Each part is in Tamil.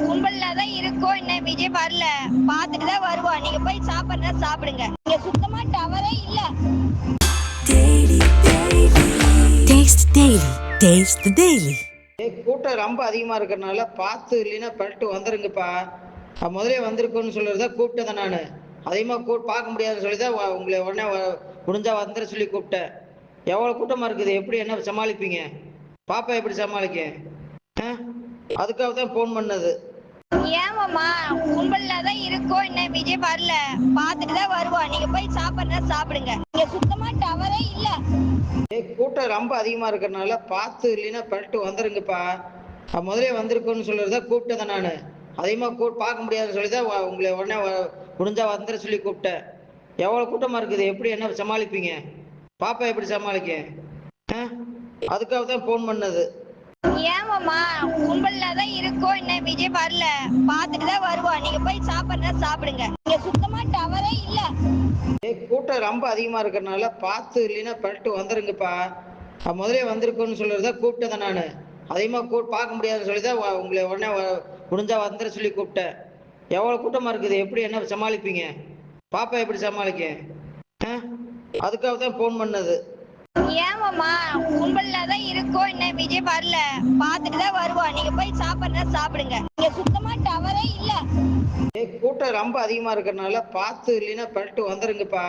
கும்பல்ல தான் இருக்கோம் இன்னும் விஜய் வரல? பார்த்துட்டு தான் வருவோம் நீங்க போய் சாப்பிடுறதா சாப்பிடுங்க. இங்க சுத்தமா டவரே இல்ல. Taste Daily. Taste the Daily. ஏய், கூட்டம் ரொம்ப அதிகமாக இருக்கிறனால பார்த்து இல்லைன்னா பரட்டு வந்துருங்கப்பா. முதலே வந்திருக்குன்னு சொல்கிறது தான் கூப்பிட்டேன் நான். அதிகமாக கூ பார்க்க முடியாதுன்னு சொல்லி தான் உங்களை உடனே முடிஞ்சா வந்துட சொல்லி கூப்பிட்டேன். எவ்வளோ கூட்டமாக இருக்குது? எப்படி என்ன சமாளிப்பீங்க? பாப்பா எப்படி சமாளிக்க? ஆ? அதுக்காக தான் ஃபோன் பண்ணது. ஏமாம்மா கும்பல்ல தான் இருக்கோம் இன்னும் விஜய் வரல? பார்த்துட்டு தான் வருவோம் நீங்க போய் சாப்பிடுறதா சாப்பிடுங்க. இங்க சுத்தமா டவரே இல்ல. ஏய், கூட்டம் ரொம்ப அதிகமாக இருக்கிறனால பார்த்து இல்லைன்னா பரட்டு வந்துருங்கப்பா. முதலே வந்திருக்குன்னு சொல்கிறது தான் கூப்பிட்டேன் நான். அதிகமாக கூ பார்க்க முடியாதுன்னு சொல்லி தான் உங்களை உடனே முடிஞ்சா வந்துட சொல்லி கூப்பிட்டேன். எவ்வளோ கூட்டமாக இருக்குது? எப்படி என்ன சமாளிப்பீங்க? பாப்பா எப்படி சமாளிக்க? ஆ? அதுக்காக தான் ஃபோன் பண்ணது. ஏமாம்மா கும்பல்ல தான் இருக்கோம் இன்னும் விஜய் வரல. பார்த்துட்டு தான் வருவோம் நீங்க போய் சாப்பிடுறதா சாப்பிடுங்க. இங்க சுத்தமா டவரே இல்ல. கூட்டம் ரொம்ப அதிகமாக இருக்கிறனால பார்த்து இல்லைன்னா பரட்டு வந்துருங்கப்பா. முதலே வந்திருக்கோன்னு சொல்கிறது தான் கூப்பிட்டேன் நான். அதிகமா கூ பார்க்க முடியாதுன்னு சொல்லி தான் உங்களை உடனே வ- முடிஞ்சா வந்துட சொல்லி கூப்பிட்டேன். எவ்வளோ கூட்டமாக இருக்குது? எப்படி என்ன சமாளிப்பீங்க? பாப்பா எப்படி சமாளிக்க ஆ? அதுக்காக தான் ஃபோன் பண்ணது. ஏமாம்மா கும்பல்ல தான் இருக்கோம் இன்னும் விஜய் வரல. பார்த்துட்டு தான் வருவோம் நீங்க போய் சாப்பிடுறதா சாப்பிடுங்க. இங்க சுத்தமா டவரே இல்ல. ஏய், கூட்டம் ரொம்ப அதிகமாக இருக்கிறனால பார்த்து இல்லைன்னா பரட்டு வந்துருங்கப்பா.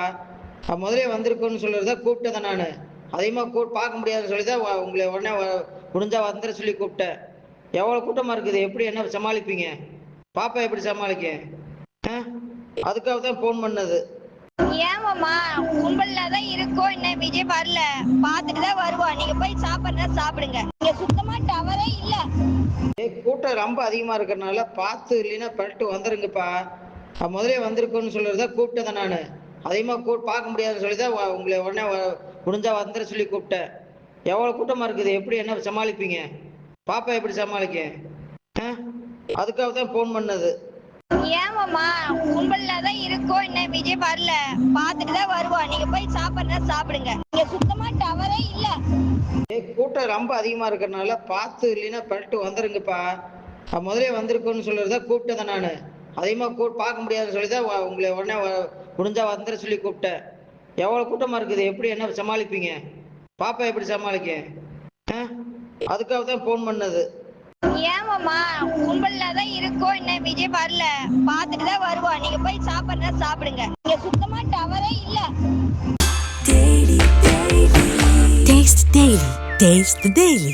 அது முதலே வந்திருக்குன்னு சொல்கிறது தான் நான். அதிகமாக கூ பார்க்க முடியாதுன்னு சொல்லி தான் உங்களை உடனே வ- முடிஞ்சா வந்துட சொல்லி கூப்பிட்டேன். எவ்வளோ கூட்டமாக இருக்குது? எப்படி என்ன சமாளிப்பீங்க? பாப்பா எப்படி சமாளிக்க? ஆ? அதுக்காக தான் ஃபோன் பண்ணது. ஏமாம்மா கும்பல்ல தான் இருக்கோம் இன்னும் விஜய் வரல? பாத்துட்டு தான் வருவோம் நீங்க போய் சாப்பிடுறா சாப்பிடுங்க. இங்க சுத்தமா டவரே இல்ல. கூட்டம் ரொம்ப அதிகமாக இருக்கிறனால பார்த்து இல்லைன்னா பண்ணிட்டு வந்துருங்கப்பா. அது முதலே வந்திருக்கோன்னு சொல்கிறது தான் கூப்பிட்டேன் நான். அதிகமா கூ பார்க்க முடியாதுன்னு சொல்லி தான் உங்களை உடனே வ- முடிஞ்சா வந்துட சொல்லி கூப்பிட்டேன். எவ்வளோ கூட்டமாக இருக்குது? எப்படி என்ன சமாளிப்பீங்க? பாப்பா எப்படி சமாளிக்க? ஆ? அதுக்காக தான் ஃபோன் பண்ணது. ஏமாம்மா கும்பல்ல தான் இருக்கோம் இன்னும் விஜய் வரல. பார்த்துட்டு தான் வருவோம் நீங்க போய் சாப்பிடுறதா சாப்பிடுங்க. இங்க சுத்தமா டவரே இல்ல. கூட்டம் ரொம்ப அதிகமாக இருக்கிறனால பார்த்து இல்லைன்னா பண்ணிட்டு வந்துருங்கப்பா. முதலே வந்திருக்குன்னு சொல்கிறது தான் கூப்பிட்டேன் நான். அதிகமா கூ பார்க்க முடியாதுன்னு சொல்லி தான் உங்களை உடனே வ- முடிஞ்சா வந்துட சொல்லி கூப்பிட்டேன். எவ்வளோ கூட்டமாக இருக்குது? எப்படி என்ன சமாளிப்பீங்க? பாப்பா எப்படி சமாளிக்க? ஆ? அதுக்காக தான் ஃபோன் பண்ணது. ஏமாம்மா கும்பல்ல தான் இருக்கோம் இன்னும் விஜய் வரல பார்த்துட்டு தான் வருவோம் நீங்க போய் சாப்பிடுறதா சாப்பிடுங்க இங்க சுத்தமா டவரே இல்ல Taste Daily. Taste the Daily.